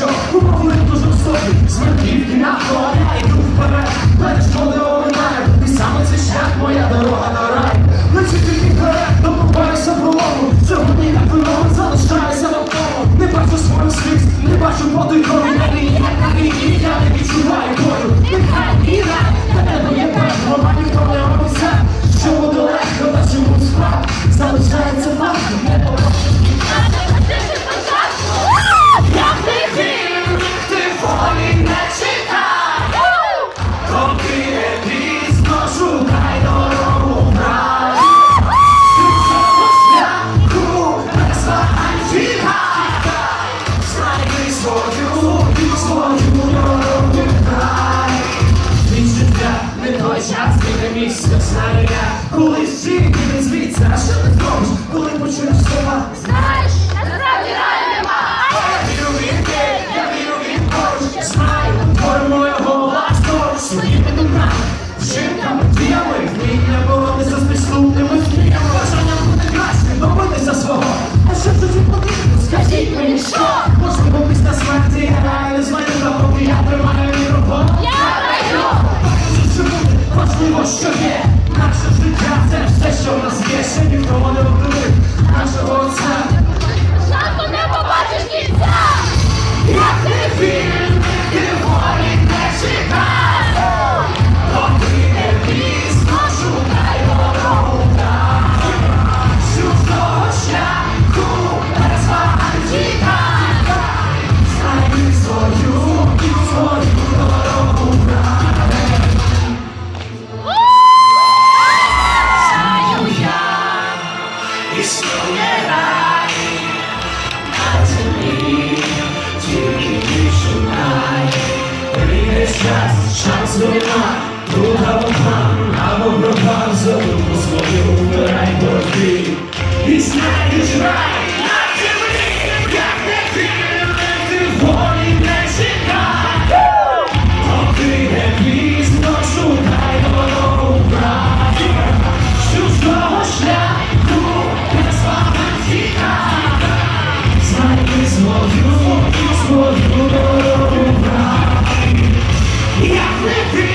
show. Час, час вина, духа вогна, або пропав забув Thank you.